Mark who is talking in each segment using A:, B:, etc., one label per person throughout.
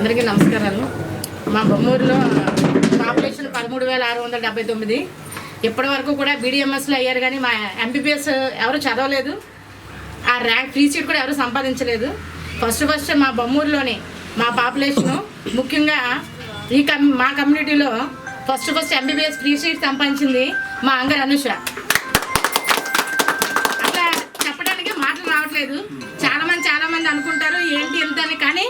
A: అందరికీ నమస్కారాలు. మా బొమ్మూరులో పాపులేషన్ పదమూడు వేల ఆరు వందల డెబ్బై తొమ్మిది. ఇప్పటి వరకు కూడా బీడిఎంఎస్లో అయ్యారు కానీ మా ఎంబీబీఎస్ ఎవరు చదవలేదు. ఆ ర్యాంక్ ఫ్రీ సీట్ కూడా ఎవరు సంపాదించలేదు. ఫస్ట్ ఫస్ట్ మా బొమ్మూరులోని మా పాపులేషను ముఖ్యంగా ఈ కమ్ మా కమ్యూనిటీలో first first MBBS free seat సంపాదించింది మా అంగర్ అనుష అట్లా చెప్పడానికి మాటలు రావట్లేదు. చాలా మంది చాలా మంది అనుకుంటారు ఏంటి ఎంత అని కానీ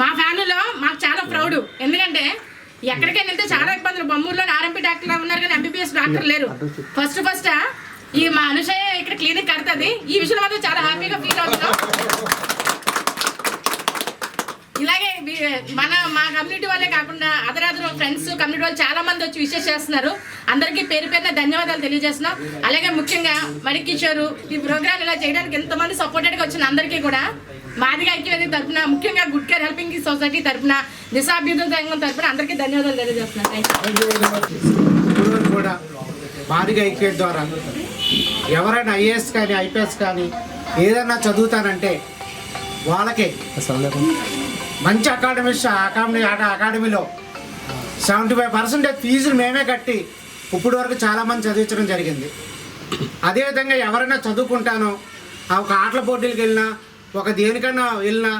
A: మా ఫ్యామిలీలో మాకు చాలా ప్రౌడ్. ఎందుకంటే ఎక్కడికైనా వెళ్తే చాలా ఇబ్బందులు. బొమ్మూరులో ఆర్ఎంపీ డాక్టర్ ఉన్నారు కానీ ఎంబీబీఎస్ డాక్టర్ లేరు. ఫస్ట్ ఫస్ట్ ఈ మా అనుషయ ఇక్కడ క్లినిక్ కడుతుంది. ఈ విషయంలో మాత్రం చాలా హ్యాపీగా ఫీల్ అవుతున్నాం. ఇలాగే మన మా కమ్యూనిటీ వాళ్ళే కాకుండా అదర్ అదర్ ఫ్రెండ్స్ కమ్యూనిటీ వాళ్ళు చాలా మంది వచ్చి విషెస్ చేస్తున్నారు. అందరికీ పేరు పేరున ధన్యవాదాలు తెలియజేస్తున్నాం. అలాగే ముఖ్యంగా మణికిషోరు ఈ ప్రోగ్రామ్ ఇలా చేయడానికి ఎంతమంది సపోర్టెడ్గా వచ్చిన అందరికీ కూడా మాదిగా ఐక్యవేదిక తరపున ముఖ్యంగా గుడ్ కేర్ హెల్పింగ్ సొసైటీ తరపున దిశాభ్యుద్ధి సంఘం తరపున అందరికీ ధన్యవాదాలు తెలియజేస్తున్నాను
B: కూడా మాదిగ ఐక్యత ద్వారా ఎవరైనా ఐఏఎస్ కానీ ఐపీఎస్ కానీ ఏదైనా చదువుతానంటే వాళ్ళకి. మంచి అకాడమిక్స్ అకాడమీ అకాడమీలో సెవెంటీ ఫైవ్ పర్సెంటేజ్ ఫీజులు మేమే కట్టి ఇప్పుడు వరకు చాలామంది చదివించడం జరిగింది. అదేవిధంగా ఎవరైనా చదువుకుంటానో ఆ ఒక ఆటల పోటీలకు వెళ్ళినా ఒక దేనికన్నా వెళ్ళినా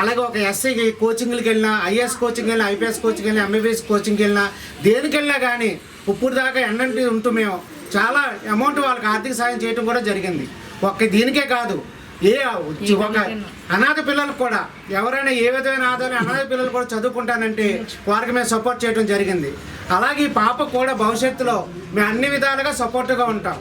B: అలాగే ఒక ఎస్ఐకి కోచింగ్కి వెళ్ళినా ఐఏఎస్ కోచింగ్ వెళ్ళినా ఐపీఎస్ కోచింగ్ వెళ్ళినా ఎంబీబీఎస్ కోచింగ్కి వెళ్ళినా దేనికి వెళ్ళినా కానీ ఇప్పుడు దాకా ఎన్నంటి ఉంటూ మేము చాలా అమౌంట్ వాళ్ళకి ఆర్థిక సాయం చేయడం కూడా జరిగింది. ఒక్క దీనికే కాదు ఏ ఒక అనాథ పిల్లలకు కూడా ఎవరైనా ఏ విధమైన ఆధారం అనాథ పిల్లలు కూడా చదువుకుంటానంటే వారికి మేము సపోర్ట్ చేయడం జరిగింది. అలాగే ఈ పాప కూడా భవిష్యత్తులో మేము అన్ని విధాలుగా సపోర్ట్గా ఉంటాం.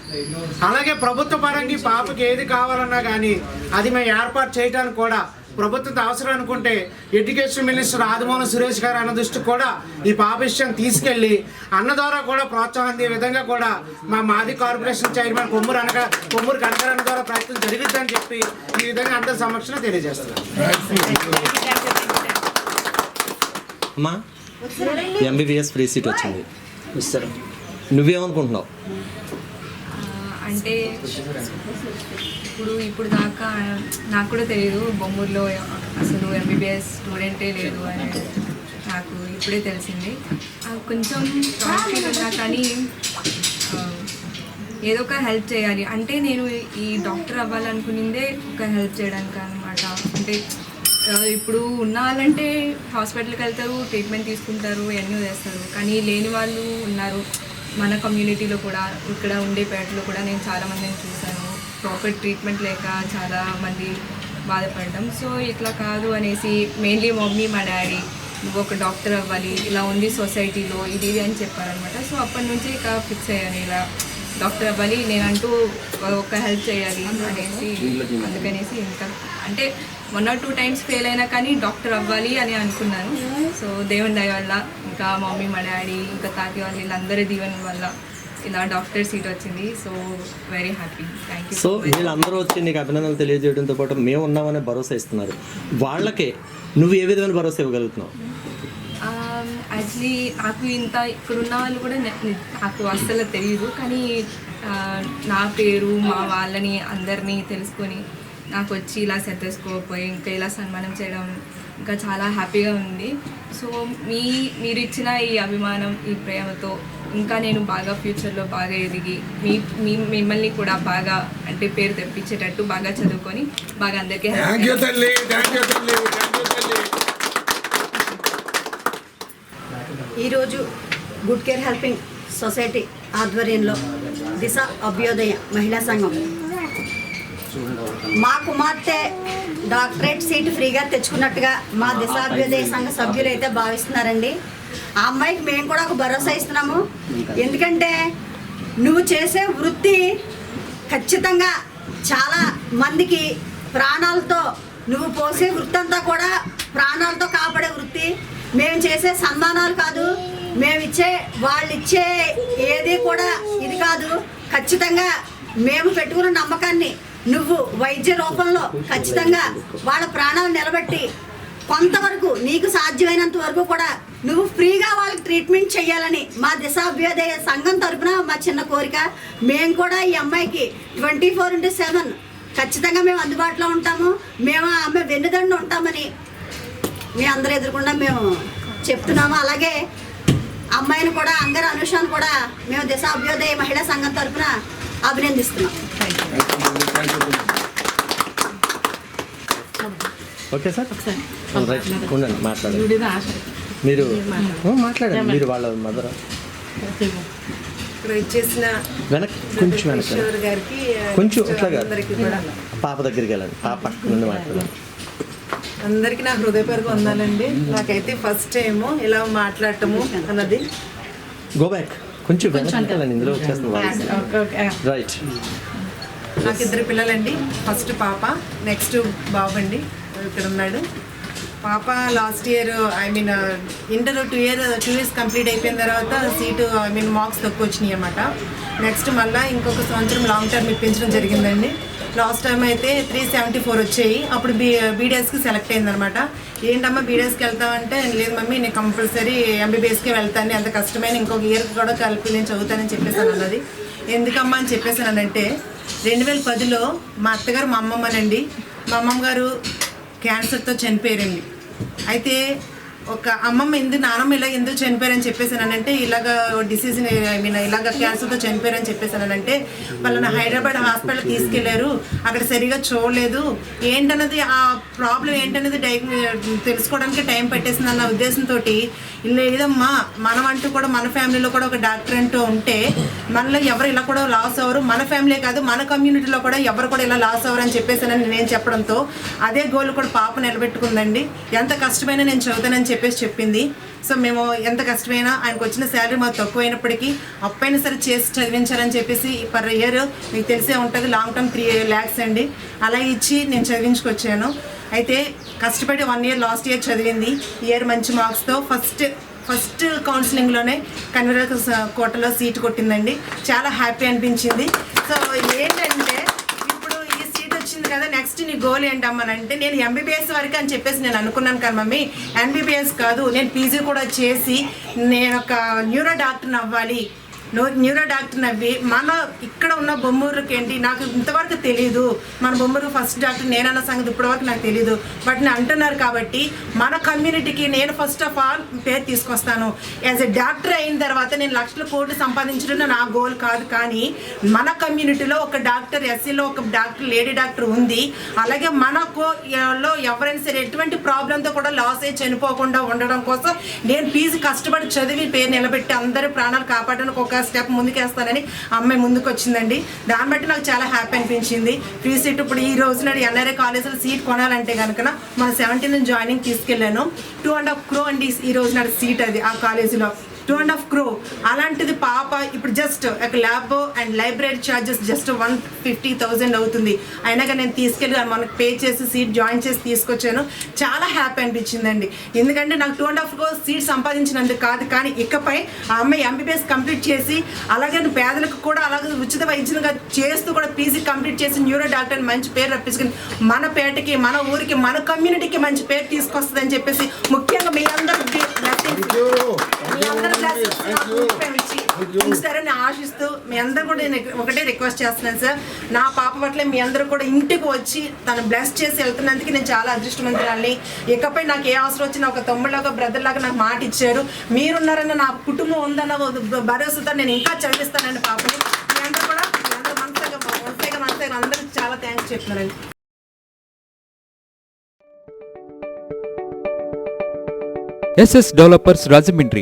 B: అలాగే ప్రభుత్వ పరంగా ఈ పాపకి ఏది కావాలన్నా కానీ అది మేము ఏర్పాటు చేయడానికి కూడా ప్రభుత్వం అవసరం అనుకుంటే ఎడ్యుకేషన్ మినిస్టర్ ఆదిమూలం సురేష్ గారు అన్న దృష్టికి కూడా ఈ పాప విషయం తీసుకెళ్ళి అన్న ద్వారా కూడా ప్రోత్సాహం అందే విధంగా కూడా మా మాది కార్పొరేషన్ చైర్మన్ కొమ్మూరు అనక కొమ్మూరు కనకరన్న ద్వారా ప్రయత్నం జరుగుతుందని చెప్పి ఈ విధంగా అందరి సమక్షంలో తెలియజేస్తున్నాను
C: అమ్మా ఎంబీబీఎస్ ఫ్రీ సీట్ వచ్చింది. నువ్వేమనుకుంటున్నావు?
D: అంటే ఇప్పుడు ఇప్పుడు దాకా నాకు కూడా తెలియదు బొమ్మూరులో అసలు ఎంబీబీఎస్ స్టూడెంటే లేదు అని నాకు ఇప్పుడే తెలిసింది. కొంచెం ప్రాఫిట్ కానీ ఏదో ఒక హెల్ప్ చేయాలి. అంటే నేను ఈ డాక్టర్ అవ్వాలనుకునిందే ఒక హెల్ప్ చేయడానికి అనమాట అంటే ఇప్పుడు ఉన్న వాళ్ళంటే హాస్పిటల్కి వెళ్తారు ట్రీట్మెంట్ తీసుకుంటారు ఎన్నో చేస్తారు. కానీ లేని వాళ్ళు ఉన్నారు. మన కమ్యూనిటీలో కూడా ఇక్కడ ఉండే పేటలో కూడా నేను చాలా మందిని చూశాను. ప్రాపర్ ట్రీట్మెంట్ లేక చాలా మంది బాధపడడం. సో ఇట్లా కాదు అనేసి మెయిన్లీ మమ్మీ మా డాడీ నువ్వు ఒక డాక్టర్ అవ్వాలి ఇలా ఉంది సొసైటీలో ఇది ఇది అని చెప్పారనమాట. సో అప్పటి నుంచి ఇక ఫిక్స్ అయ్యాను. ఇలా డాక్టర్ అవ్వాలి నేనంటూ ఒక హెల్ప్ చేయాలి అనేసి అందుకనేసి ఇంకా అంటే one or two times fail అయినా కానీ డాక్టర్ అవ్వాలి అని అనుకున్నాను. సో దేవుని దయ వల్ల ఇంకా మమ్మీ మా డాడీ ఇంకా తాతి వాళ్ళు వీళ్ళందరి దీవెన వల్ల ఇలా డాక్టర్ సీట్ వచ్చింది. So very happy thank you
C: so వీళ్ళందరూ వచ్చి నీకు అభినందనలు తెలియజేయడంతో పాటు మేము ఉన్నామనే భరోసా ఇస్తున్నారు. వాళ్ళకే నువ్వు ఏ విధమైన భరోసా ఇవ్వగలుగుతున్నావు?
D: యాక్చువల్లీ నాకు ఇంత ఇక్కడున్న వాళ్ళు కూడా నాకు అస్సలు తెలియదు. కానీ నా పేరు మా వాళ్ళని అందరినీ తెలుసుకొని నాకు వచ్చి ఇలా సెట్టేసుకోపోయి ఇంకా ఇలా సన్మానం చేయడం ఇంకా చాలా హ్యాపీగా ఉంది. సో మీ మీరు ఇచ్చిన ఈ అభిమానం ఈ ప్రేమతో ఇంకా నేను బాగా ఫ్యూచర్లో బాగా ఎదిగి మీ మీ మిమ్మల్ని కూడా బాగా అంటే పేరు తెప్పించేటట్టు బాగా చదువుకొని బాగా అందరికీ
E: ఈరోజు గుడ్ కేర్ హెల్పింగ్ సొసైటీ ఆధ్వర్యంలో దిశ అభ్యోదయ మహిళా సంఘం మా కుమార్తె డాక్టరేట్ సీట్ ఫ్రీగా తెచ్చుకున్నట్టుగా మా దిశాభ్యుదయ సంఘ సభ్యులు అయితే భావిస్తున్నారండి. ఆ అమ్మాయికి మేము కూడా ఒక భరోసా ఇస్తున్నాము. ఎందుకంటే నువ్వు చేసే వృత్తి ఖచ్చితంగా చాలా మందికి ప్రాణాలతో నువ్వు పోసే వృత్తి అంతా కూడా ప్రాణాలతో కాపాడే వృత్తి. మేము చేసే సన్మానాలు కాదు మేము ఇచ్చే వాళ్ళు ఇచ్చే ఏది కూడా ఇది కాదు. ఖచ్చితంగా మేము పెట్టుకున్న నమ్మకాన్ని నువ్వు వైద్య రూపంలో ఖచ్చితంగా వాళ్ళ ప్రాణాలు నిలబెట్టి కొంతవరకు నీకు సాధ్యమైనంత వరకు కూడా నువ్వు ఫ్రీగా వాళ్ళకి ట్రీట్మెంట్ చేయాలని మా దిశాభ్యోదయ సంఘం తరపున మా చిన్న కోరిక. మేము కూడా ఈ అమ్మాయికి ట్వంటీ ఫోర్ ఇంటూ సెవెన్ ఖచ్చితంగా మేము అందుబాటులో ఉంటాము. మేము ఆమె వెన్నుదండు ఉంటామని మీ అందరు ఎదురుకుండా మేము చెప్తున్నాము. అలాగే అమ్మాయిని కూడా అందరు అనుషాన్ని కూడా మేము దిశ అభ్యుదయ మహిళా సంఘం తరఫున అభినందిస్తున్నాం.
C: ఓకే సార్ ఉండండి మాట్లాడండి. మీరు ఓ, మాట్లాడండి. మీరు వాళ్ళ మదర్?
F: ఇక్కడ ఇచ్చేసిన
C: వెనక్ కొంచెం వెనక
F: కిషోర్ గారికి
C: కొంచెం పాప దగ్గరికి వెళ్ళండి. పాప పక్క నుండి మాట్లాడండి.
F: అందరికీ నా హృదయపూర్వక వందాలండి నాకైతే ఫస్ట్ టైం ఇలా మాట్లాడటము అన్నది.
C: గో బ్యాక్ కొంచెం ఇందులో వచ్చేస్తుంది రైట్
F: నాకు ఇద్దరు పిల్లలండి. ఫస్ట్ పాప నెక్స్ట్ బాబు అండి ఇక్కడ ఉన్నాడు. పాప last year I mean uh, inter two year two years complete అయిపోయిన తర్వాత సీటు ఐ మీన్ మార్క్స్ తక్కువ వచ్చినాయి అన్నమాట. నెక్స్ట్ మళ్ళీ ఇంకొక సంవత్సరం లాంగ్ టర్మ్ ఇప్పించడం జరిగిందండి. లాస్ట్ టైం అయితే త్రీ సెవెంటీ ఫోర్ వచ్చాయి. అప్పుడు బీ బీడీఎస్కి సెలెక్ట్ అయిందనమాట ఏంటమ్మా బీడిఎస్కి వెళ్తామంటే లేదు మమ్మీ నేను కంపల్సరీ ఎంబీబీఎస్కి వెళ్తాను ఎంత కష్టమైన ఇంకొక ఇయర్ కూడా కలిపి నేను చదువుతానని చెప్పేసాను అన్నది. ఎందుకమ్మా అని చెప్పేసానంటే రెండు వేల పదిలో మా అత్తగారు మా అమ్మమ్మనండి. మా అమ్మమ్మ గారు క్యాన్సర్తో చనిపోయారండి. అయితే ఒక అమ్మమ్మ ఎందుకు నానమ్మ ఇలా ఎందుకు చనిపోయారని చెప్పేసానంటే ఇలాగ డిసీజ్ ఐ మీన్ ఇలాగ క్యాన్సర్తో చనిపోయారని చెప్పేసానంటే వాళ్ళని హైదరాబాద్ హాస్పిటల్ తీసుకెళ్ళారు. అక్కడ సరిగా చూడలేదు. ఏంటన్నది ఆ ప్రాబ్లం ఏంటన్నది డై తెలుసుకోవడానికి టైం పెట్టేసింది అన్న ఉద్దేశంతో లేదమ్మా మనం అంటూ కూడా మన ఫ్యామిలీలో కూడా ఒక డాక్టర్ అంటూ ఉంటే మనలో ఎవరు ఇలా కూడా లాస్ అవ్వరు. మన ఫ్యామిలీ కాదు మన కమ్యూనిటీలో కూడా ఎవరు కూడా ఇలా లాస్ అవ్వరు అని చెప్పేసానని నేను చెప్పడంతో అదే గోల్ కూడా పాప నిలబెట్టుకుందండి. ఎంత కష్టమైనా నేను చదువుతానని చెప్పేసి చెప్పింది. సో మేము ఎంత కష్టమైనా ఆయనకు వచ్చిన శాలరీ మాకు తక్కువైనప్పటికీ అప్పైనా సరే చేసి చదివించాలని చెప్పేసి పర్ ఇయర్ మీకు తెలిసే ఉంటుంది లాంగ్ టర్మ్ త్రీ ల్యాక్స్ అండి. అలా ఇచ్చి నేను చదివించుకొచ్చాను. అయితే కష్టపడి వన్ ఇయర్ లాస్ట్ ఇయర్ చదివింది. ఇయర్ మంచి మార్క్స్తో ఫస్ట్ ఫస్ట్ కౌన్సిలింగ్లోనే కన్వీనర్ కోటలో సీట్ కొట్టిందండి. చాలా హ్యాపీ అనిపించింది. సో ఏంటంటే ఇప్పుడు ఈ సీట్ వచ్చింది కదా నెక్స్ట్ నీ గోల్ ఏంటమ్మనంటే నేను ఎంబీబీఎస్ వరకు అని చెప్పేసి నేను అనుకున్నాను కదా మమ్మీ. ఎంబీబీఎస్ కాదు నేను పీజీ కూడా చేసి నేను ఒక న్యూరో డాక్టర్ని అవ్వాలి. న్యూరో డాక్టర్ నవ్వి మన ఇక్కడ ఉన్న బొమ్మూరుకి ఏంటి నాకు ఇంతవరకు తెలియదు మన బొమ్మూరు ఫస్ట్ డాక్టర్ నేనన్న సంగతి ఇప్పటివరకు నాకు తెలియదు బట్ నేను అంటున్నారు కాబట్టి మన కమ్యూనిటీకి నేను ఫస్ట్ ఆఫ్ ఆల్ పేరు తీసుకొస్తాను. యాజ్ ఎ డాక్టర్ అయిన తర్వాత నేను లక్షల కోట్లు సంపాదించడం నా గోల్ కాదు. కానీ మన కమ్యూనిటీలో ఒక డాక్టర్ ఎస్సీలో ఒక డాక్టర్ లేడీ డాక్టర్ ఉంది. అలాగే మనకు లో ఎవరైనా సరే ఎటువంటి ప్రాబ్లంతో కూడా లాస్ అయ్యి చనిపోకుండా ఉండడం కోసం నేను ఫీజు కష్టపడి చదివి పేరు నిలబెట్టి అందరి ప్రాణాలు కాపాడడానికి ఒక స్టెప్ ముందుకేస్తానని అమ్మాయి ముందుకు వచ్చిందండి దాన్ని బట్టి నాకు చాలా హ్యాపీ అనిపించింది. ఫ్రీ సీట్ ఇప్పుడు ఈ రోజు నాడు ఎన్ఆర్ఐ కాలేజీలో సీట్ కొనాలంటే కనుక మన సెవెంటీన్ జాయినింగ్ తీసుకెళ్ళాను. టూ అండ్ హాఫ్ క్రో అండి ఈ రోజు నాడు సీట్ అది ఆ కాలేజీలో టూ అండ్ హాఫ్ క్రో అలాంటిది పాప ఇప్పుడు జస్ట్ ఒక lab and library charges just one fifty thousand అవుతుంది. అయినా కానీ నేను తీసుకెళ్ళి మనకు పే చేసి సీట్ జాయిన్ చేసి తీసుకొచ్చాను. చాలా హ్యాపీ అనిపించిందండి. ఎందుకంటే నాకు two and half crore seat సంపాదించినందుకు కాదు కానీ ఇకపై ఆ అమ్మాయి ఎంబీబీఎస్ కంప్లీట్ చేసి అలాగే పేదలకు కూడా అలాగే ఉచిత వైద్యంగా చేస్తూ కూడా పీజీ కంప్లీట్ చేసి న్యూరో డాక్టర్ మంచి పేరు రప్పించుకుని మన పేటకి మన ఊరికి మన కమ్యూనిటీకి మంచి పేరు తీసుకొస్తుందని చెప్పేసి ముఖ్యంగా మీ అందరూ ఉపయోగించి ఉంచుతారని ఆశిస్తూ మీ అందరూ కూడా నేను ఒకటే రిక్వెస్ట్ చేస్తున్నాను సార్ నా పాప పట్ల మీ అందరూ కూడా ఇంటికి వచ్చి తను బ్లెస్ చేసి వెళ్తున్నందుకు నేను చాలా అదృష్టవంతురాలి ఇకపై నాకు ఏ అవసరం వచ్చినా ఒక తమ్ముళ్ళగా బ్రదర్ లాగా నాకు మాట ఇచ్చారు. మీరున్నారన్న నా కుటుంబం ఉందన్న భరోసాతో నేను ఇంకా చదివిస్తానండి పాపని. మీ అందరూ కూడా మీ అందరూ మనసుగా మనసుగా మనసుగా అందరూ చాలా థ్యాంక్స్ చెప్తున్నారండి.
G: SS Developers Rajamindri,